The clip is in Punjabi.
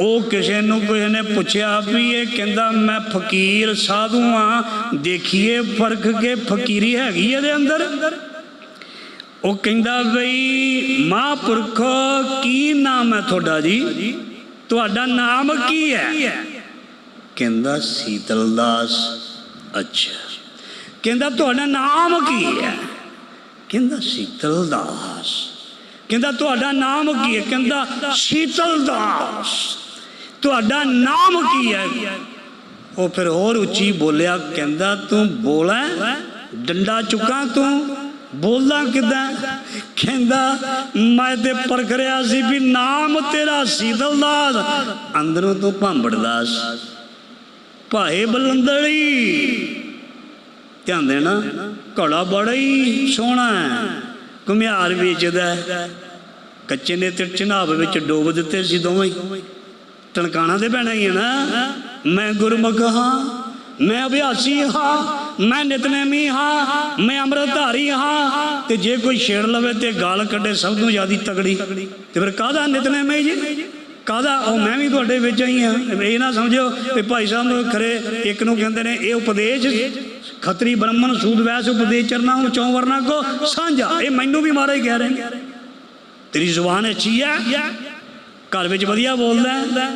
ਉਹ ਕਿਸੇ ਨੂੰ ਕਿਸੇ ਨੇ ਪੁੱਛਿਆ ਵੀ ਇਹ ਕਹਿੰਦਾ, ਮੈਂ ਫਕੀਰ ਸਾਧੂ ਆ ਦੇਖੀਏ ਫ਼ਰਕ ਕੇ ਫਕੀਰੀ ਹੈਗੀ ਇਹਦੇ ਅੰਦਰ? ਉਹ ਕਹਿੰਦਾ, ਬਈ ਮਹਾਂਪੁਰਖੋ, ਕੀ ਨਾਮ ਹੈ ਤੁਹਾਡਾ ਜੀ? ਤੁਹਾਡਾ ਨਾਮ ਕੀ ਹੈ? ਕਹਿੰਦਾ, ਸੀਤਲ ਦਾਸ। ਅੱਛਾ। ਕਹਿੰਦਾ, ਤੁਹਾਡਾ ਨਾਮ ਕੀ ਹੈ? ਕਹਿੰਦਾ, ਸੀਤਲ ਦਾਸ। ਕਹਿੰਦਾ, ਤੁਹਾਡਾ ਨਾਮ ਕੀ ਹੈ? ਕਹਿੰਦਾ, ਸੀਤਲ ਦਾਸ। ਤੁਹਾਡਾ ਨਾਮ ਕੀ ਹੈ? ਉਹ ਫਿਰ ਹੋਰ ਉੱਚੀ ਬੋਲਿਆ, ਕਹਿੰਦਾ, ਤੂੰ ਬੋਲਾ ਡੰਡਾ ਚੁੱਕਾਂ ਤੂੰ? ਬੋਲਦਾ ਕਿਦਾਂ? ਕਹਿੰਦਾ, ਮੈਂ ਤੇ ਪਰਖ ਰਿਆ ਸੀ ਵੀ ਨਾਮ ਤੇਰਾ ਸੀਤਲ ਅੰਦਰੋਂ ਤੂੰ ਭਾਂਬੜ ਦਾਸ। ਭਾਏ ਬਲੰਦੜੀ। ਧਿਆਨ ਦੇਣਾ, ਘੋੜਾ ਬੜਾ ਹੀ ਸੋਹਣਾ ਘੁਮਿਆਰ ਵੇਚਦਾ ਕੱਚੇ ਨੇ ਤੇ ਚਨਾਬ ਵਿੱਚ ਡੋਬ ਦਿੱਤੇ ਸੀ ਦੋਵੇਂ। ਟਣਕਾਣਾ ਤੇ ਪੈਣਾ ਹੀ ਹੈ ਨਾ। ਮੈਂ ਗੁਰਮੁਖ ਹਾਂ, ਮੈਂ ਅਭਿਆਸੀ ਹਾਂ, ਮੈਂ ਨਿਤਨੇਮੀ ਹਾਂ, ਮੈਂ ਅੰਮ੍ਰਿਤਧਾਰੀ ਹਾਂ। ਤੇ ਜੇ ਕੋਈ ਛੇੜ ਲਵੇ ਤੇ ਗਾਲ ਕੱਢੇ ਸਭ ਤੋਂ ਜ਼ਿਆਦੀ ਤਗੜੀ। ਤੇ ਫਿਰ ਕਾਹਦਾ ਨਿਤਨੇਮੀ ਜੀ? ਕਾਹਦਾ? ਉਹ ਮੈਂ ਵੀ ਤੁਹਾਡੇ ਵਿੱਚ ਹੀ। ਆ ਇਹ ਨਾ ਸਮਝੋ ਕਿ ਭਾਈ ਸਾਹਿਬ ਖਰੇ ਇੱਕ ਨੂੰ ਕਹਿੰਦੇ ਨੇ, ਇਹ ਉਪਦੇਸ਼ ਖਤਰੀ ਬ੍ਰਾਹਮਣ ਸੂਦ ਵੈਸ ਉਪਦੇਸ਼ ਚਰਨਾ, ਹੁਣ ਚੌਂ ਵਰਨਾ ਕੋ ਸਾਂਝਾ। ਇਹ ਮੈਨੂੰ ਵੀ ਮਾਰਾ ਹੀ ਕਹਿ ਰਹੇ ਤੇਰੀ ਜ਼ੁਬਾਨ ਅੱਛੀ ਹੈ? ਘਰ ਵਿੱਚ ਵਧੀਆ ਬੋਲਦਾ